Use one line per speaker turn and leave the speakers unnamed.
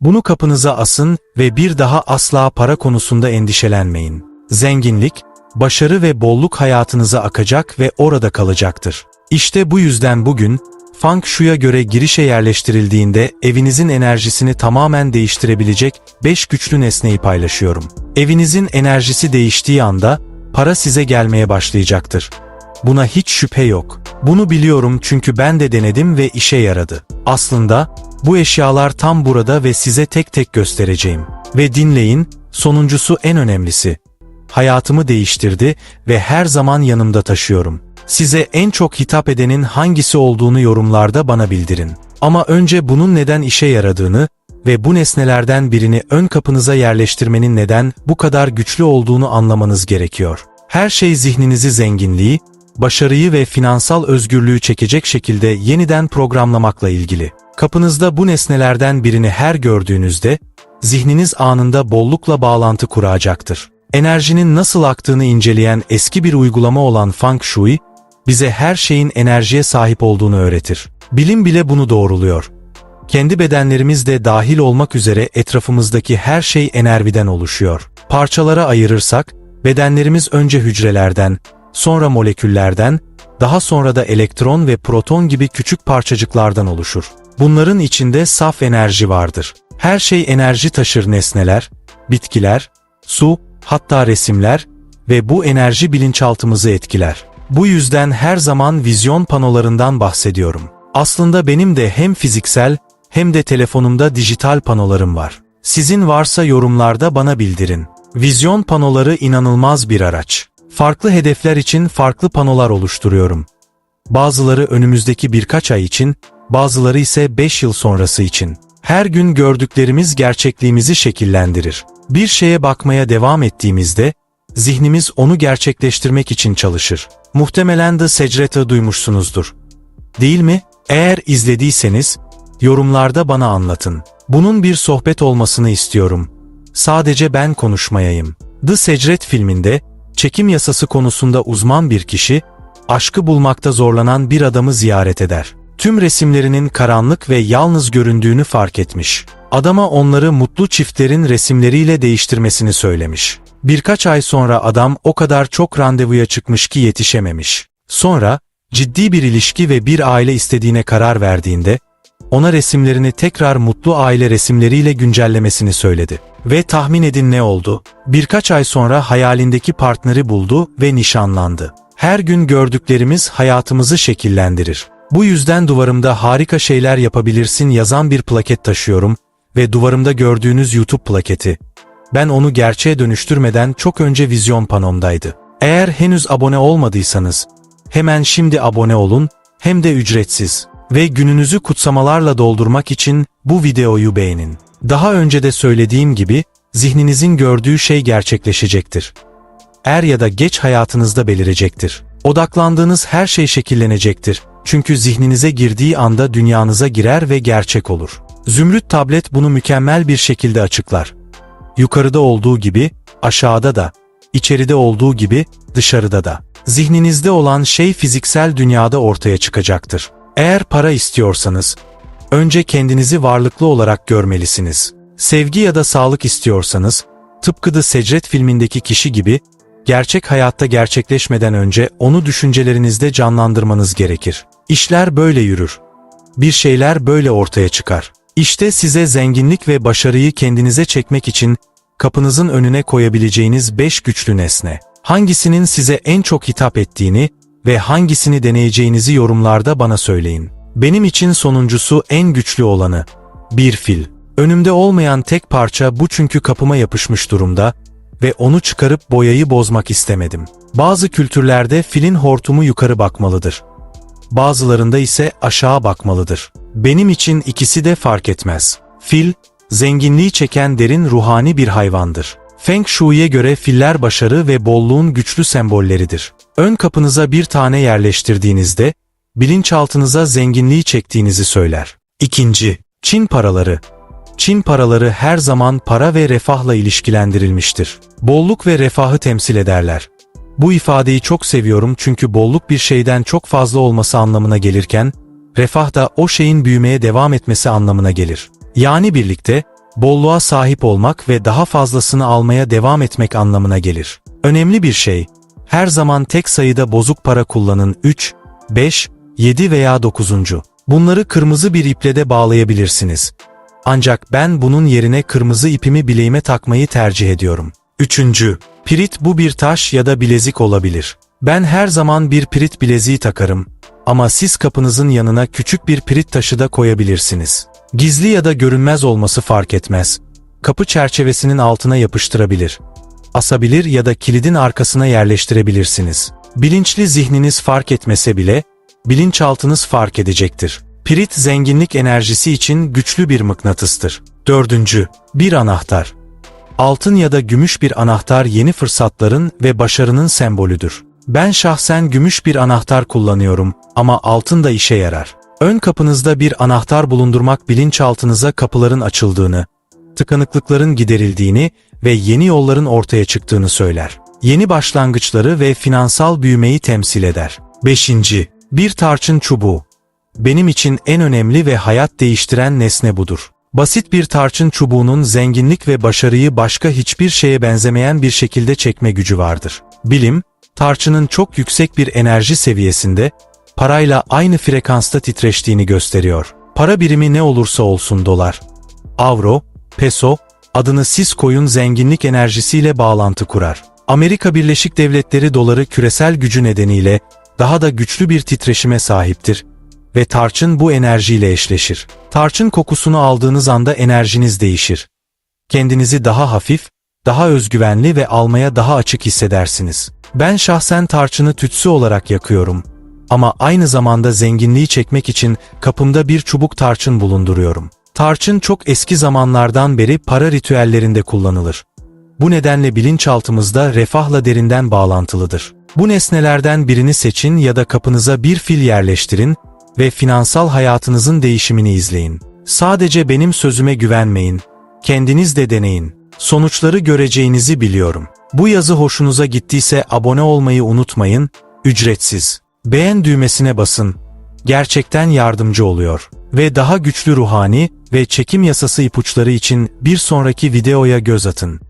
Bunu kapınıza asın ve bir daha asla para konusunda endişelenmeyin. Zenginlik, başarı ve bolluk hayatınıza akacak ve orada kalacaktır. İşte bu yüzden bugün, Feng Shui'ya göre girişe yerleştirildiğinde evinizin enerjisini tamamen değiştirebilecek 5 güçlü nesneyi paylaşıyorum. Evinizin enerjisi değiştiği anda para size gelmeye başlayacaktır. Buna hiç şüphe yok. Bunu biliyorum çünkü ben de denedim ve işe yaradı. Aslında bu eşyalar tam burada ve size tek tek göstereceğim. Ve dinleyin, sonuncusu en önemlisi. Hayatımı değiştirdi ve her zaman yanımda taşıyorum. Size en çok hitap edenin hangisi olduğunu yorumlarda bana bildirin. Ama önce bunun neden işe yaradığını ve bu nesnelerden birini ön kapınıza yerleştirmenin neden bu kadar güçlü olduğunu anlamanız gerekiyor. Her şey zihninizi zenginliği, başarıyı ve finansal özgürlüğü çekecek şekilde yeniden programlamakla ilgili. Kapınızda bu nesnelerden birini her gördüğünüzde, zihniniz anında bollukla bağlantı kuracaktır. Enerjinin nasıl aktığını inceleyen eski bir uygulama olan Feng Shui, bize her şeyin enerjiye sahip olduğunu öğretir. Bilim bile bunu doğruluyor. Kendi bedenlerimiz de dahil olmak üzere etrafımızdaki her şey enerjiden oluşuyor. Parçalara ayırırsak, bedenlerimiz önce hücrelerden, sonra moleküllerden, daha sonra da elektron ve proton gibi küçük parçacıklardan oluşur. Bunların içinde saf enerji vardır. Her şey enerji taşır nesneler, bitkiler, su, hatta resimler ve bu enerji bilinçaltımızı etkiler. Bu yüzden her zaman vizyon panolarından bahsediyorum. Aslında benim de hem fiziksel hem de telefonumda dijital panolarım var. Sizin varsa yorumlarda bana bildirin. Vizyon panoları inanılmaz bir araç. Farklı hedefler için farklı panolar oluşturuyorum. Bazıları önümüzdeki birkaç ay için, bazıları ise 5 yıl sonrası için. Her gün gördüklerimiz gerçekliğimizi şekillendirir. Bir şeye bakmaya devam ettiğimizde, zihnimiz onu gerçekleştirmek için çalışır. Muhtemelen de Secret'ı duymuşsunuzdur. Değil mi? Eğer izlediyseniz, yorumlarda bana anlatın. Bunun bir sohbet olmasını istiyorum. Sadece ben konuşmayayım. The Secret filminde, çekim yasası konusunda uzman bir kişi, aşkı bulmakta zorlanan bir adamı ziyaret eder. Tüm resimlerinin karanlık ve yalnız göründüğünü fark etmiş. Adama onları mutlu çiftlerin resimleriyle değiştirmesini söylemiş. Birkaç ay sonra adam o kadar çok randevuya çıkmış ki yetişememiş. Sonra, ciddi bir ilişki ve bir aile istediğine karar verdiğinde, ona resimlerini tekrar mutlu aile resimleriyle güncellemesini söyledi. Ve tahmin edin ne oldu? Birkaç ay sonra hayalindeki partneri buldu ve nişanlandı. Her gün gördüklerimiz hayatımızı şekillendirir. Bu yüzden duvarımda harika şeyler yapabilirsin yazan bir plaket taşıyorum ve duvarımda gördüğünüz YouTube plaketi. Ben onu gerçeğe dönüştürmeden çok önce vizyon panomdaydı. Eğer henüz abone olmadıysanız, hemen şimdi abone olun, hem de ücretsiz. Ve gününüzü kutsamalarla doldurmak için bu videoyu beğenin. Daha önce de söylediğim gibi, zihninizin gördüğü şey gerçekleşecektir. Er ya da geç hayatınızda belirecektir. Odaklandığınız her şey şekillenecektir. Çünkü zihninize girdiği anda dünyanıza girer ve gerçek olur. Zümrüt tablet bunu mükemmel bir şekilde açıklar. Yukarıda olduğu gibi, aşağıda da, içeride olduğu gibi, dışarıda da. Zihninizde olan şey fiziksel dünyada ortaya çıkacaktır. Eğer para istiyorsanız, önce kendinizi varlıklı olarak görmelisiniz. Sevgi ya da sağlık istiyorsanız, tıpkı The Secret filmindeki kişi gibi, gerçek hayatta gerçekleşmeden önce onu düşüncelerinizde canlandırmanız gerekir. İşler böyle yürür. Bir şeyler böyle ortaya çıkar. İşte size zenginlik ve başarıyı kendinize çekmek için kapınızın önüne koyabileceğiniz 5 güçlü nesne. Hangisinin size en çok hitap ettiğini ve hangisini deneyeceğinizi yorumlarda bana söyleyin. Benim için sonuncusu en güçlü olanı. Bir fil. Önümde olmayan tek parça bu çünkü kapıma yapışmış durumda ve onu çıkarıp boyayı bozmak istemedim. Bazı kültürlerde filin hortumu yukarı bakmalıdır. Bazılarında ise aşağı bakmalıdır. Benim için ikisi de fark etmez. Fil, zenginliği çeken derin ruhani bir hayvandır. Feng Shui'ye göre filler başarı ve bolluğun güçlü sembolleridir. Ön kapınıza bir tane yerleştirdiğinizde, bilinçaltınıza zenginliği çektiğinizi söyler. İkinci, Çin paraları. Çin paraları her zaman para ve refahla ilişkilendirilmiştir. Bolluk ve refahı temsil ederler. Bu ifadeyi çok seviyorum çünkü bolluk bir şeyden çok fazla olması anlamına gelirken, refah da o şeyin büyümeye devam etmesi anlamına gelir. Yani birlikte, bolluğa sahip olmak ve daha fazlasını almaya devam etmek anlamına gelir. Önemli bir şey, her zaman tek sayıda bozuk para kullanın 3, 5, 7 veya 9. Bunları kırmızı bir iple de bağlayabilirsiniz. Ancak ben bunun yerine kırmızı ipimi bileğime takmayı tercih ediyorum. Üçüncü, pirit bu bir taş ya da bilezik olabilir. Ben her zaman bir pirit bileziği takarım. Ama siz kapınızın yanına küçük bir pirit taşı da koyabilirsiniz. Gizli ya da görünmez olması fark etmez. Kapı çerçevesinin altına yapıştırabilir. Asabilir ya da kilidin arkasına yerleştirebilirsiniz. Bilinçli zihniniz fark etmese bile, bilinçaltınız fark edecektir. Pirit zenginlik enerjisi için güçlü bir mıknatıstır. Dördüncü, bir anahtar. Altın ya da gümüş bir anahtar yeni fırsatların ve başarının sembolüdür. Ben şahsen gümüş bir anahtar kullanıyorum ama altın da işe yarar. Ön kapınızda bir anahtar bulundurmak bilinçaltınıza kapıların açıldığını, tıkanıklıkların giderildiğini ve yeni yolların ortaya çıktığını söyler. Yeni başlangıçları ve finansal büyümeyi temsil eder. 5. Bir tarçın çubuğu. Benim için en önemli ve hayat değiştiren nesne budur. Basit bir tarçın çubuğunun zenginlik ve başarıyı başka hiçbir şeye benzemeyen bir şekilde çekme gücü vardır. Bilim, tarçının çok yüksek bir enerji seviyesinde, parayla aynı frekansta titreştiğini gösteriyor. Para birimi ne olursa olsun dolar, avro, peso, adını siz koyun zenginlik enerjisiyle bağlantı kurar. Amerika Birleşik Devletleri doları küresel gücü nedeniyle daha da güçlü bir titreşime sahiptir ve tarçın bu enerjiyle eşleşir. Tarçın kokusunu aldığınız anda enerjiniz değişir. Kendinizi daha hafif, daha özgüvenli ve almaya daha açık hissedersiniz. Ben şahsen tarçını tütsü olarak yakıyorum. Ama aynı zamanda zenginliği çekmek için kapımda bir çubuk tarçın bulunduruyorum. Tarçın çok eski zamanlardan beri para ritüellerinde kullanılır. Bu nedenle bilinçaltımızda refahla derinden bağlantılıdır. Bu nesnelerden birini seçin ya da kapınıza bir fil yerleştirin ve finansal hayatınızın değişimini izleyin. Sadece benim sözüme güvenmeyin. Kendiniz de deneyin. Sonuçları göreceğinizi biliyorum. Bu yazı hoşunuza gittiyse abone olmayı unutmayın. Ücretsiz. Beğen düğmesine basın. Gerçekten yardımcı oluyor. Ve daha güçlü ruhani ve çekim yasası ipuçları için bir sonraki videoya göz atın.